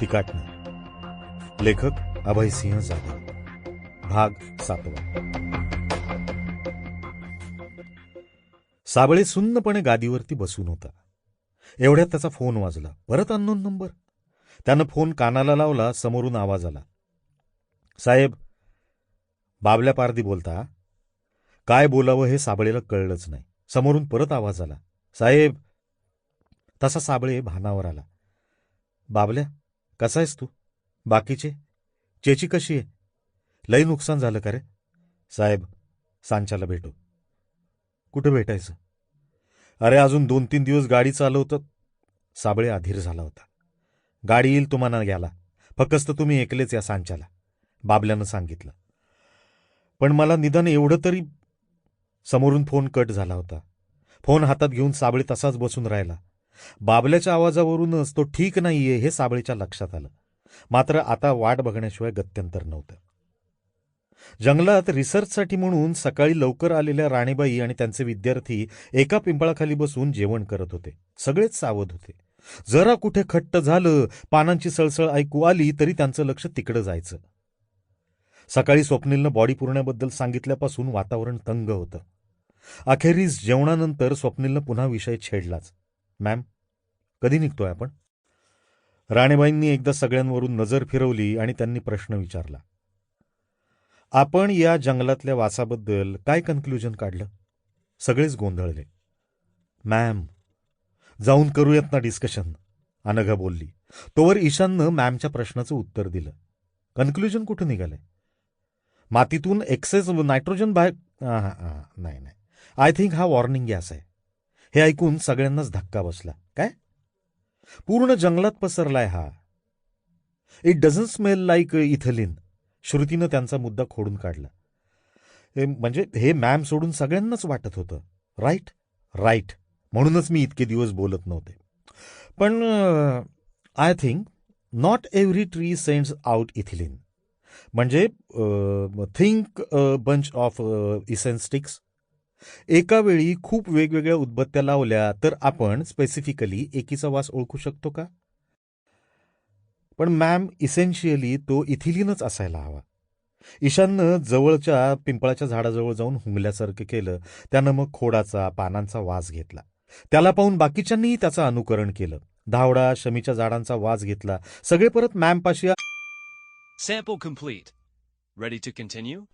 तिकाटणे लेखक अभयसिंह जाधव. भाग सातवा. साबळे सुन्नपणे गादीवरती बसून होता. एवढ्यात त्याचा फोन वाजला. परत अननोन नंबर त्यानं फोन कानाला लावला समोरून आवाज आला. साहेब बाबल्या पारदी बोलता? काय बोलावं हे साबळेला कळलंच नाही. समोरून परत आवाज आला. साहेब तसा साबळे भानावर आला. बाबल्या कसा आहेस तू? बाकीचे? चेची कशी आहे? लई नुकसान झालं का रे? साहेब सांच्याला भेटू. कुठं भेटायचं? अरे अजून दोन तीन दिवस गाडी चालवतं. साबळे अधीर झाला होता. गाडी येईल तुम्हाला घ्याला फकस्त तुम्ही एकलेच या सांच्याला. बाबल्यानं सांगितलं. पण मला निदान एवढं तरी समोरून फोन कट झाला होता. फोन हातात घेऊन साबळे तसाच बसून राहिला. बाबल्याच्या आवाजावरूनच तो ठीक नाहीये हे साबळेच्या लक्षात आलं. मात्र आता वाट बघण्याशिवाय गत्यंतर नव्हतं. जंगलात रिसर्चसाठी म्हणून सकाळी लवकर आलेल्या राणीबाई आणि त्यांचे विद्यार्थी एका पिंपळाखाली बसून जेवण करत होते. सगळेच सावध होते. जरा कुठे खट्ट झालं पानांची सळसळ ऐकू आली तरी त्यांचं लक्ष तिकडं जायचं. सकाळी स्वप्नीलनं बॉडी पुरण्याबद्दल सांगितल्यापासून वातावरण तंग होतं. अखेरीस जेवणानंतर स्वप्नीलनं पुन्हा विषय छेडलाच. मॅम कधी निघतोय आपण? राणेबाईंनी एकदा सगळ्यांवरून नजर फिरवली आणि त्यांनी प्रश्न विचारला. आपण या जंगलातल्या वासाबद्दल काय कन्क्लुजन काढलं? सगळेच गोंधळले. मॅम जाऊन करूयात ना डिस्कशन अनघा बोलली. तोवर ईशाननं मॅमच्या प्रश्नाचं उत्तर दिलं. कन्क्लुजन कुठं निघालंय? मातीतून एक्सेस नायट्रोजन बाहेर नाही नाही. आय थिंक हा वॉर्निंग गॅस आहे. हे ऐकून सगळ्यांनाच धक्का बसला. काय? पूर्ण जंगलात पसरलाय हा. It doesn't smell like ethylene श्रुतीनं त्यांचा मुद्दा खोडून काढला. हे म्हणजे हे मॅम सोडून सगळ्यांनाच वाटत होतं. राईट राईट म्हणूनच मी इतके दिवस बोलत नव्हते. पण I think not every tree sends out ethylene म्हणजे थिंक बंच ऑफ इसेन्स्टिक्स एका वेळी खूप वेगवेगळ्या उदबत्त्या लावल्या तर आपण स्पेसिफिकली एकीचा वास ओळखू शकतो का? पण मॅम इसेन्शियली तो इथिलीनच असायला हवा. ईशाननं जवळच्या पिंपळाच्या झाडाजवळ जाऊन हुंगल्यासारखं केलं. त्यानं मग खोडाचा पानांचा वास घेतला. त्याला पाहून बाकीच्यांनीही त्याचं अनुकरण केलं. धावडा शमीच्या झाडांचा वास घेतला. सगळे परत मॅमपाशी sample complete. Ready to continue